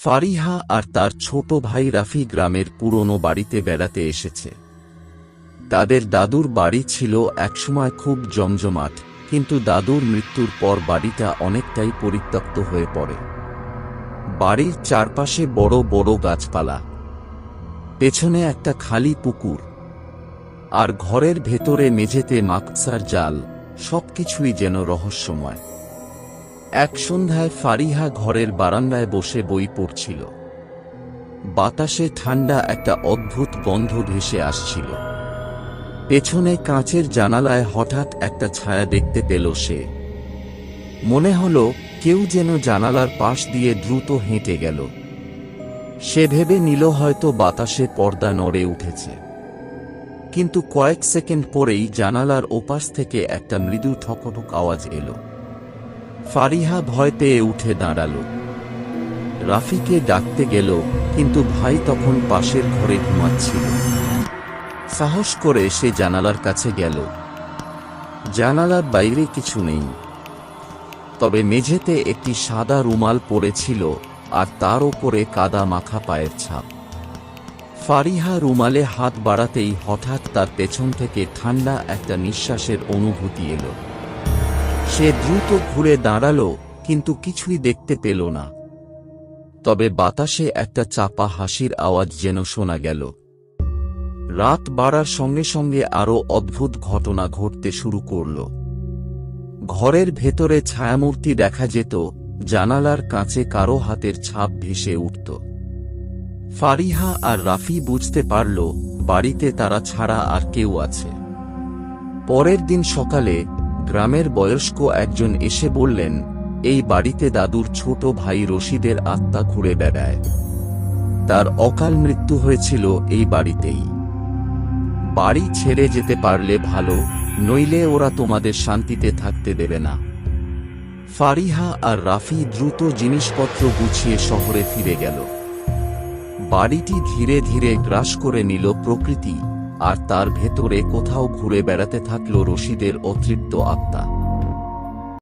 ফারিহা আর তার ছোট ভাই রাফি গ্রামের পুরনো বাড়িতে বেড়াতে এসেছে। তাদের দাদুর বাড়ি ছিল একসময় খুব জমজমাট, কিন্তু দাদুর মৃত্যুর পর বাড়িটা অনেকটাই পরিত্যক্ত হয়ে পড়ে। বাড়ির চারপাশে বড় বড় গাছপালা, পেছনে একটা খালি পুকুর, আর ঘরের ভেতরে মেঝেতে মাকসার জাল, সবকিছুই যেন রহস্যময়। এক সন্ধ্যায় ফারিহা ঘরের বারান্দায় বসে বই পড়ছিল। বাতাসে ঠান্ডা একটা অদ্ভুত গন্ধ ভেসে আসছিল। পেছনে কাঁচের জানালায় হঠাৎ একটা ছায়া দেখতে পেল সে। মনে হলো কেউ যেন জানালার পাশ দিয়ে দ্রুত হেঁটে গেল। সে ভেবে নিল হয়তো বাতাসে পর্দা নড়ে উঠেছে। কিন্তু কয়েক সেকেন্ড পরেই জানালার ওপাশ থেকে একটা মৃদু ঠকঠক আওয়াজ এলো। ফারিহা ভয় পেয়ে উঠে দাঁড়াল। রাফিকে ডাকতে গেল, কিন্তু ভাই তখন পাশের ঘরে ঘুমাচ্ছিল। সাহস করে সে জানালার কাছে গেল। জানালার বাইরে কিছু নেই। তবে মেঝেতে একটি সাদা রুমাল পড়েছিল আর তার ওপরে কাদা মাখা পায়ের ছাপ। ফারিহা রুমালে হাত বাড়াতেই হঠাৎ তার পেছন থেকে ঠান্ডা একটা নিঃশ্বাসের অনুভূতি এলো। সে দ্রুত ঘুরে দাঁড়াল, কিন্তু কিছুই দেখতে পেল না। তবে বাতাসে একটা চাপা হাসির আওয়াজ যেন শোনা গেল। রাত বাড়ার সঙ্গে সঙ্গে আরও অদ্ভুত ঘটনা ঘটতে শুরু করল। ঘরের ভেতরে ছায়ামূর্তি দেখা যেত, জানালার কাঁচে কারও হাতের ছাপ ভেসে উঠত। ফারিহা আর রাফি বুঝতে পারল, বাড়িতে তারা ছাড়া আর কেউ আছে। পরের দিন সকালে গ্রামের বয়স্ক একজন এসে বললেন, এই বাড়িতে দাদুর ছোট ভাই রশিদের আত্মা ঘুরে বেড়ায়। তার অকাল মৃত্যু হয়েছিল এই বাড়িতেই। বাড়ি ছেড়ে যেতে পারলে ভালো, নইলে ওরা তোমাদের শান্তিতে থাকতে দেবে না ফারিহা আর রাফি দ্রুত জিনিসপত্র গুছিয়ে শহরে ফিরে গেল। বাড়িটি ধীরে ধীরে গ্রাস করে নিল প্রকৃতি। আর তার ভেতরে কোথাও ঘুরে বেড়াতে থাকল রশিদের অতৃপ্ত আত্মা।